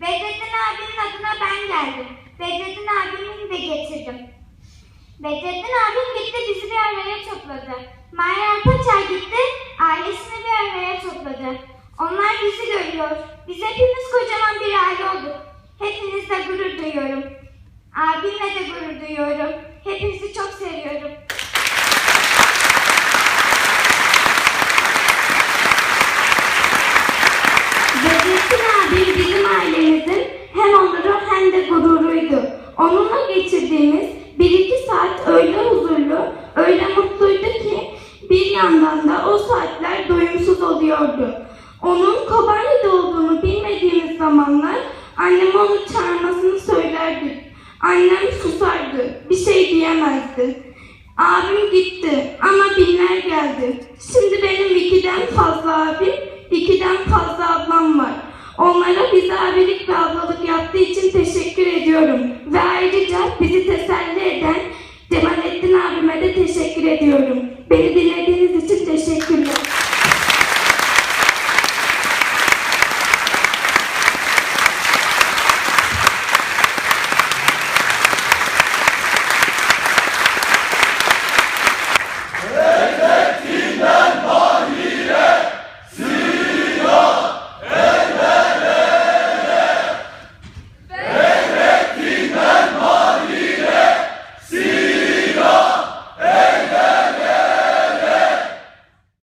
Bedrettin abinin adına ben geldim. Bedrettin abimi de getirdim. Bedrettin abim gitti bizi bir araya topladı. Meryem Paçay gitti ailesini bir araya topladı. Onlar bizi görüyor. Biz hepimiz kocaman bir aile olduk. Hepinizle gurur duyuyorum. Abimle de gurur duyuyorum. Hepinizi Onunla geçirdiğimiz bir iki saat öyle huzurlu, öyle mutluydu ki bir yandan da o saatler doyumsuz oluyordu. Onun Kobani'de olduğunu bilmediğimiz zamanlar annem onu çağırmasını söylerdi. Annem susardı, bir şey diyemezdi. Abim gitti ama binler geldi. Şimdi benim ikiden fazla abim, ikiden fazla ablam var. Onlara bize abilik ve ablalık yaptığı için teşekkür ediyorum. Ve ayrıca bizi teselli eden Cemalettin abime de teşekkür ediyorum. Beni dinlediğiniz